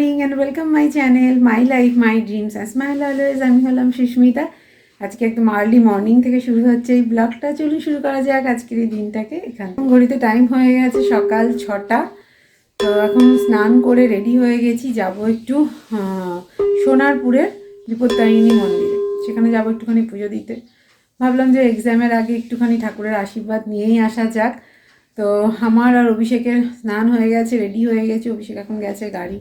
Morning and welcome my channel my life my dreams as my always আমি হলাম সুস্মিতা। আজকে একদম আর্লি মর্নিং থেকে শুরু হচ্ছে। এই ব্লগটা চলুন শুরু করা যাক আজকের এই দিনটাকে। এখানে ঘড়িতে টাইম হয়ে গেছে সকাল ছটা। তো এখন স্নান করে রেডি হয়ে গেছি। যাব একটু সোনারপুরের বিপত্তারিণী মন্দিরে। সেখানে যাব একটুখানি পুজো দিতে। ভাবলাম যে এক্সামের আগে একটুখানি ঠাকুরের আশীর্বাদ নিয়েই আসা যাক। তো আমার আর অভিষেকের স্নান হয়ে গেছে রেডি হয়ে গেছে। অভিষেক এখন গেছে গাড়ি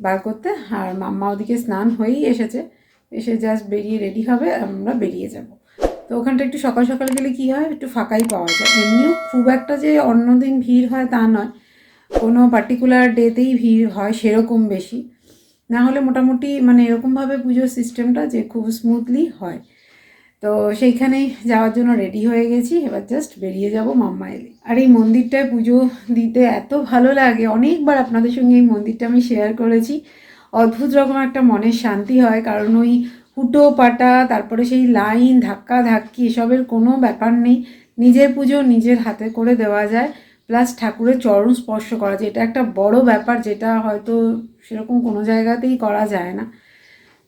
বার করতে। আর মাম্মা ওদিকে স্নান হয়েই এসেছে। এসে জাস্ট বেরিয়ে রেডি হবে, আমরা বেরিয়ে যাব। তো ওখানটা একটু সকাল সকাল গেলে কি হয়, একটু ফাঁকাই পাওয়া যায়। এমনিও খুব একটা যে অন্যদিন ভিড় হয় তা নয়। কোনো পার্টিকুলার ডেতেই ভিড় হয় সেরকম বেশি। না হলে মোটামুটি মানে এরকমভাবে পুজোর সিস্টেমটা যে খুব স্মুথলি হয়। তো সেইখানেই যাওয়ার জন্য রেডি হয়ে গেছি। এবার জাস্ট বেরিয়ে যাব মাম্মা এলে। আর এই মন্দিরটায় পুজো দিতে এত ভালো লাগে। অনেকবার আপনাদের সঙ্গে এই মন্দিরটা আমি শেয়ার করেছি। অদ্ভুত রকম একটা মনের শান্তি হয়, কারণ ওই হুটো পাটা, তারপরে সেই লাইন, ধাক্কা ধাক্কি, এসবের কোনো ব্যাপার নেই। নিজের পুজো নিজের হাতে করে দেওয়া যায়। প্লাস ঠাকুরের চরণ স্পর্শ করা যায়। এটা একটা বড় ব্যাপার যেটা হয়তো সেরকম কোনো জায়গাতেই করা যায় না।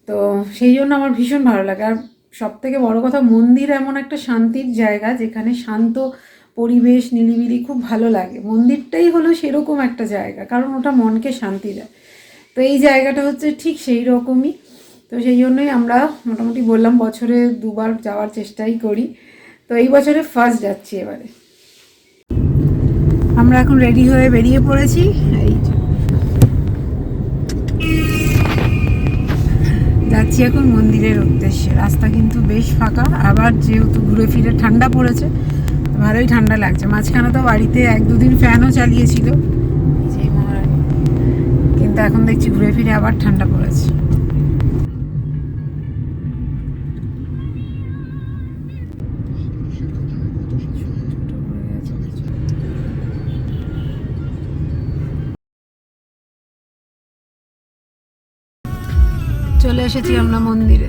তো সেই জন্য আমার ভীষণ ভালো লাগে। আর সব থেকে বড় কথা, মন্দির এমন একটা শান্তির জায়গা যেখানে শান্ত পরিবেশ নিলিবিলি খুব ভালো লাগে। মন্দিরটাই হলো সেরকম একটা জায়গা, কারণ ওটা মনকে শান্তি দেয়। তো এই জায়গাটা হচ্ছে ঠিক সেই রকমই। তো সেই জন্যই আমরা মোটামুটি বললাম বছরে দুবার যাওয়ার চেষ্টাই করি। তো এই বছরে ফার্স্ট যাচ্ছি এবারে। আমরা এখন রেডি হয়ে বেরিয়ে পড়েছি। এই যাচ্ছি এখন মন্দিরের উদ্দেশ্যে। রাস্তা কিন্তু বেশ ফাঁকা, আবার যেহেতু ঘুরে ফিরে ঠান্ডা পড়েছে, ভালোই ঠান্ডা লাগছে। মাঝখানে তো বাড়িতে এক দুদিন ফ্যানও চালিয়েছিল কিন্তু এখন দেখছি ঘুরে ফিরে আবার ঠান্ডা পড়েছে। এসেছি আমরা মন্দিরে।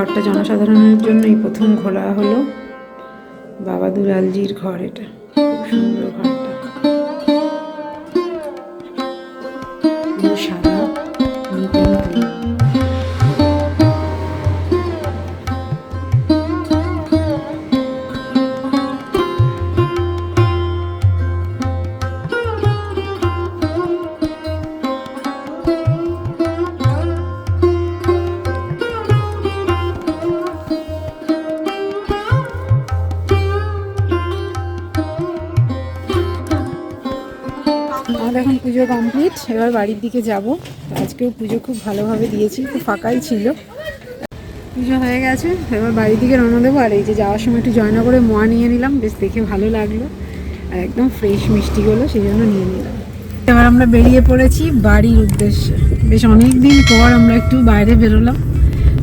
ঘরটা জনসাধারণের জন্য এই প্রথম খোলা হলো। বাবা দুলালজির ঘর এটা। খুব সুন্দর ঘরটা। সাদা। এখন পুজো কমপ্লিট এবার বাড়ির দিকে যাব। আজকেও পুজো খুব ভালোভাবে দিয়েছি, খুব ফাঁকাই ছিল। পুজো হয়ে গেছে, এবার বাড়ির দিকে রওনা দেবো। আর এই যে যাওয়ার সময় একটু জয়নগরে মোয়া নিয়ে নিলাম, বেশ দেখে ভালো লাগল। আর একদম ফ্রেশ মিষ্টিগুলো সেই জন্য নিয়ে নিলাম। এবার আমরা বেরিয়ে পড়েছি বাড়ির উদ্দেশ্যে। বেশ অনেক দিন পর আমরা একটু বাইরে বেরোলাম।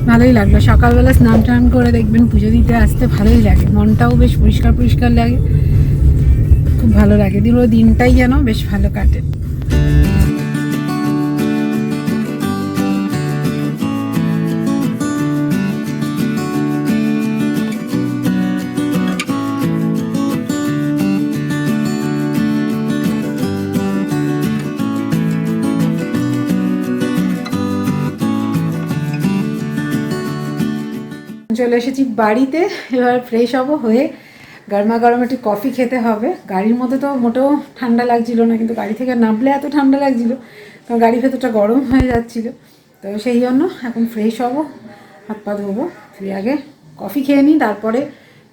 ভালোই লাগল। সকালবেলা স্নান টান করে দেখবেন পুজো দিতে আসতে ভালোই লাগে। মনটাও বেশ পরিষ্কার পরিষ্কার লাগে। খুব ভালো লাগে। দিল দিনটাই যেন বেশ ভালো কাটে। চলে এসেছি বাড়িতে। এবার ফ্রেশ হব হয়ে গরমা গরম একটু কফি খেতে হবে। গাড়ির মধ্যে তো মোটেও ঠান্ডা লাগছিল না, কিন্তু গাড়ি থেকে নামলে এত ঠান্ডা লাগছিল কারণ গাড়ি ভেতরটা গরম হয়ে যাচ্ছিল। তো সেই জন্য এখন ফ্রেশ হব, হাত পা ধোবো ধুয়ে আগে কফি খেয়ে নিই, তারপরে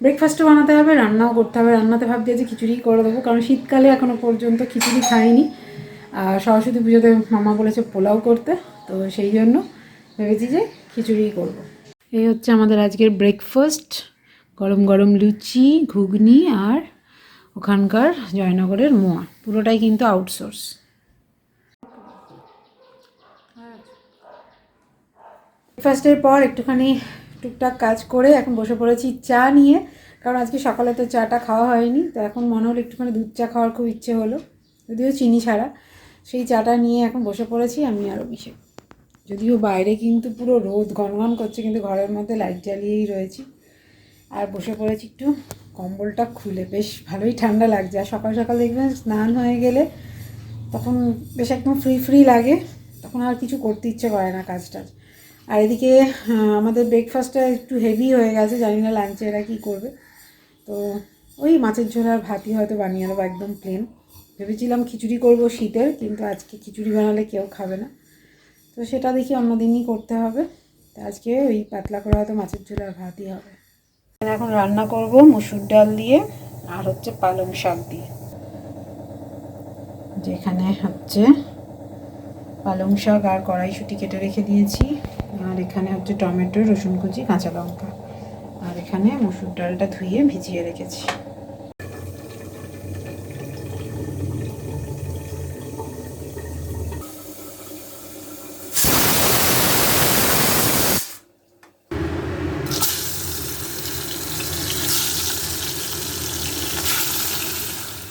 ব্রেকফাস্টও বানাতে হবে, রান্নাও করতে হবে। রান্নাতে ভাবছি যে খিচুড়ি করে দেবো, কারণ শীতকালে এখনও পর্যন্ত খিচুড়ি খাইনি। আর সরস্বতী পুজোতে মামা বলেছে পোলাও করতে, তো সেই জন্য ভেবেছি যে খিচুড়িই করব। এই হচ্ছে আমাদের আজকের ব্রেকফাস্ট গরম গরম লুচি, ঘুগনি আর ওখানকার জয়নগরের মোয়া। পুরোটাই কিন্তু আউটসোর্স ব্রেকফাস্টের পর একটুখানি টুকটাক কাজ করে এখন বসে পড়েছি চা নিয়ে। কারণ আজকে সকালে তো চাটা খাওয়া হয়নি, তো এখন মনে হলো একটুখানি দুধ চা খাওয়ার খুব ইচ্ছে হলো। যদিও চিনি ছাড়া। সেই চাটা নিয়ে এখন বসে পড়েছি আমি আর অভিষেক। যদিও বাইরে কিন্তু পুরো রোদ ঘন ঘন করছে, কিন্তু ঘরের মধ্যে লাইট জ্বালিয়েই রয়েছি। আর বসে পড়েছি একটু। কম্বলটা খুলে। বেশ ভালোই ঠান্ডা লাগছে। আর সকাল সকাল দেখবেন স্নান হয়ে গেলে তখন বেশ একদম ফ্রি ফ্রি লাগে। তখন আর কিছু করতে ইচ্ছে করে না কাজ টাজ। আর এদিকে আমাদের ব্রেকফাস্টটা একটু হেভি হয়ে গেছে। জানি না লাঞ্চে এরা কী করবে। তো ওই মাছের ঝোল আর ভাতই হয়তো বানিয়ে নেব একদম প্লেন ভেবেছিলাম খিচুড়ি করব শীতের কিন্তু আজকে খিচুড়ি বানালে কেউ খাবে না। তো সেটা দেখি অন্যদিনই করতে হবে। তো আজকে ওই পাতলা করে হয়তো মাছের ঝোল আর ভাতই হবে। এখন রান্না করব মুসুর ডাল দিয়ে আর হচ্ছে পালং শাক দিয়ে। যেখানে হচ্ছে পালং শাক আর কড়াইশুঁটি কেটে রেখে দিয়েছি। আর এখানে হচ্ছে টমেটো, রসুন কুচি, কাঁচা লঙ্কা। আর এখানে মুসুর ডালটা ধুয়ে ভিজিয়ে রেখেছি।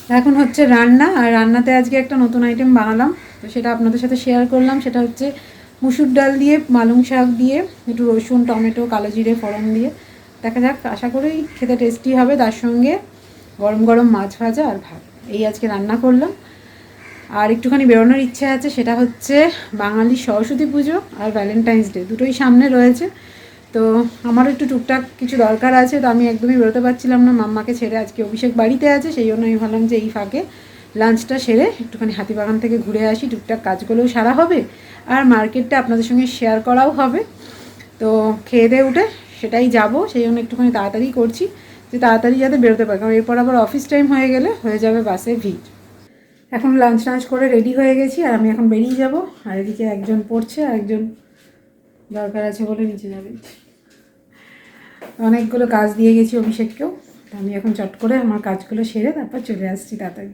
এখন হচ্ছে রান্না, আর রান্নাতে আজকে একটা নতুন আইটেম বানালাম। তো সেটা আপনাদের সাথে শেয়ার করলাম। সেটা হচ্ছে মুসুর ডাল দিয়ে পালং শাক দিয়ে, একটু রসুন, টমেটো, কালো জিরে, ফোড়ন দিয়ে। দেখা যাক, আশা করি খেতে টেস্টি হবে। তার সঙ্গে গরম গরম মাছ ভাজা আর ভাত। এই আজকে রান্না করলাম। আর একটুখানি বেরোনোর ইচ্ছে আছে, সেটা হচ্ছে বাঙালি সরস্বতী পুজো আর ভ্যালেন্টাইন্স ডে দুটোই সামনে রয়েছে। তো আমারও একটু টুকটাক কিছু দরকার আছে, তো আমি একদমই বেরোতে পারছিলাম না। মাম্মাকে ছেড়ে আজকে অভিষেক বাড়িতে আছে, সেই জন্য আমি ভাবলাম যে এই ফাঁকে লাঞ্চটা সেরে একটুখানি হাতিবাগান থেকে ঘুরে আসি, টুকটাক কাজগুলোও সারা হবে আর মার্কেটটা আপনাদের সঙ্গে শেয়ার করাও হবে। তো খেয়ে দিয়ে উঠে সেটাই যাব, সেই জন্য একটুখানি তাড়াতাড়ি করছি যে তাড়াতাড়ি যাতে বেরোতে পারি, কারণ এরপর আবার অফিস টাইম হয়ে গেলে হয়ে যাবে বাসে ভিড়। এখন লাঞ্চ টাঞ্চ করে রেডি হয়ে গেছি আর আমি এখন বেরিয়ে যাব। আর এদিকে একজন পড়ছে আর একজন দরকার আছে বলে নিচে যাবে। অনেকগুলো কাজ দিয়ে গেছি অভিষেককেও। আমি এখন চট করে আমার কাজগুলো সেরে তারপর চলে আসছি তাড়াতাড়ি।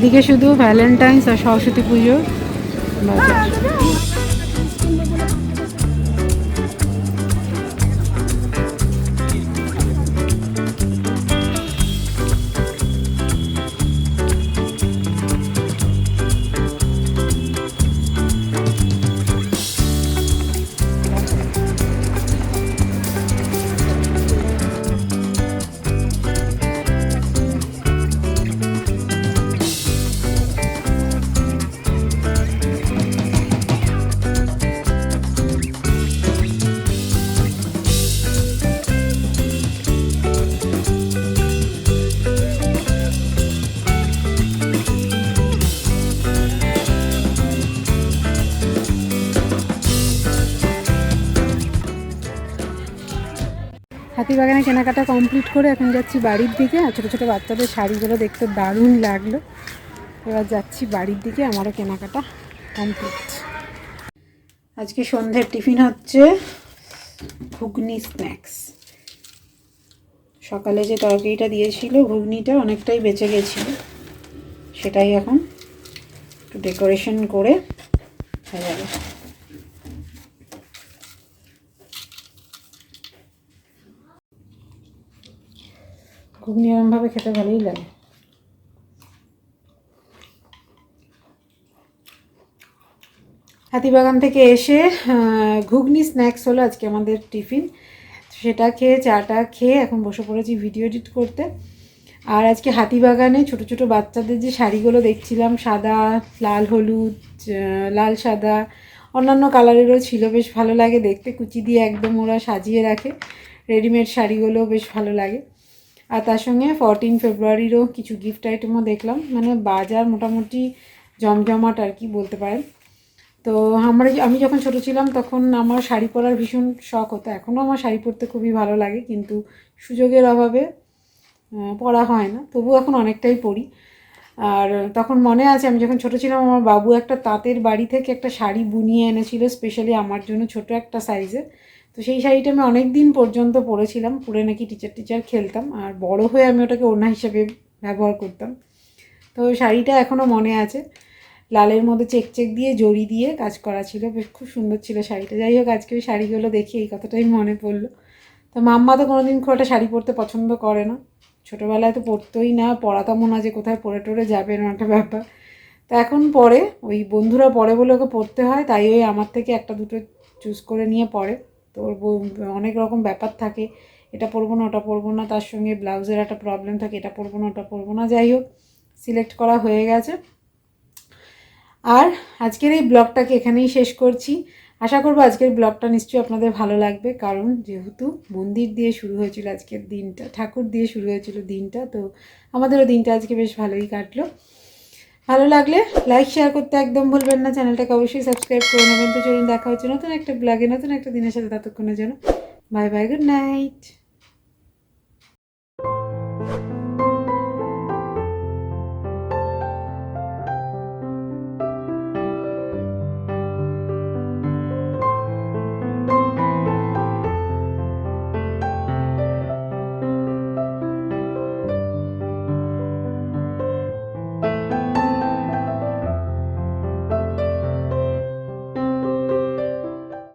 চারিদিকে শুধু ভ্যালেন্টাইন্স আর সরস্বতী পুজো। বাজার হাতিবাগানে কেনাকাটা কমপ্লিট করে এখন যাচ্ছি বাড়ির দিকে আর ছোটো ছোটো বাচ্চাদের শাড়িগুলো দেখতে দারুণ লাগল। এবার যাচ্ছি বাড়ির দিকে, আমারও কেনাকাটা কমপ্লিট আজকে সন্ধ্যের টিফিন হচ্ছে ঘুগনি স্ন্যাক্স সকালে যে তরকারিটা দিয়েছিল, ঘুগনিটা অনেকটাই বেঁচে গেছিল। সেটাই এখন একটু ডেকোরেশন করে হয়ে যাবে। এরমভাবে খেতে ভালোই লাগে। হাতিবাগান থেকে এসে ঘুগনি স্ন্যাক্স হলো আজকে আমাদের টিফিন। সেটা খেয়ে, চাটা খেয়ে এখন বসে পড়েছি ভিডিও এডিট করতে। আর আজকে হাতিবাগানে ছোট ছোট বাচ্চাদের যে শাড়িগুলো দেখছিলাম, সাদা, লাল হলুদ লাল সাদা, অন্যান্য কালারেরও ছিল, বেশ ভালো লাগে দেখতে। কুচি দিয়ে একদম ওরা সাজিয়ে রাখে। রেডিমেড শাড়িগুলো বেশ ভালো লাগে। আর তার সঙ্গে ফরটিন ফেব্রুয়ারিরও কিছু গিফট আইটেমও দেখলাম। মানে বাজার মোটামুটি জমজমাট আর কি বলতে পারেন। তো আমার আমি যখন ছোট ছিলাম তখন আমার শাড়ি পরার ভীষণ শখ হতো। এখনও আমার শাড়ি পরতে খুবই ভালো লাগে, কিন্তু সুযোগের অভাবে পরা হয় না। তবু এখন অনেকটাই পরি। আর তখন মনে আছে, আমি যখন ছোট ছিলাম, আমার বাবু একটা তাঁতের বাড়ি থেকে একটা শাড়ি বুনিয়ে এনেছিল স্পেশালি আমার জন্য ছোট একটা সাইজের তো সেই শাড়িটা আমি অনেক দিন পর্যন্ত পরেছিলাম। পরে নাকি টিচার টিচার খেলতাম। আর বড় হয়ে আমি ওটাকে ওড়না হিসেবে ব্যবহার করতাম। তো শাড়িটা এখনও মনে আছে। লালের মধ্যে চেক চেক দিয়ে, জড়ি দিয়ে কাজ করা ছিল। বেশ খুব সুন্দর ছিল শাড়িটা। যাই হোক, আজকে ওই শাড়িগুলো দেখি, এই কথাটাই মনে পড়ল। তো মাম্মা তো কোনোদিন খুব একটা শাড়ি পরতে পছন্দ করে না। ছোটোবেলায় তো পরতোই না। পড়াতামও না যে কোথায় পরে টরে যাবে, এরকম একটা ব্যাপার। তো এখন পরে, ওই বন্ধুরা পরে বলে ওকে পড়তে হয়। তাই ওই আমার থেকে একটা দুটো চুজ করে নিয়ে পড়ে তো ওর অনেক রকম ব্যাপার থাকে। এটা পরবো না, ওটা পরবো না, তার সঙ্গে ব্লাউজের একটা প্রবলেম থাকে, এটা পরবো না, ওটা পরবো না। যাই হোক সিলেক্ট করা হয়ে গেছে। আর আজকের এই ব্লগটাকে এখানেই শেষ করছি। আশা করব আজকের ব্লগটা নিশ্চয়ই আপনাদের ভালো লাগবে, কারণ যেহেতু মন্দির দিয়ে শুরু হয়েছিল আজকের দিনটা, ঠাকুর দিয়ে শুরু হয়েছিল দিনটা, তো আমাদেরও দিনটা আজকে বেশ ভালোই কাটলো। ভালো লাগলে লাইক শেয়ার করতে একদম ভুলবেন না। চ্যানেলটাকে অবশ্যই সাবস্ক্রাইব করে নেবেন। তো চলুন, দেখা হচ্ছে নতুন একটা ব্লগে নতুন একটা দিনের সাথে, ততক্ষণের জন্য। Bye bye good night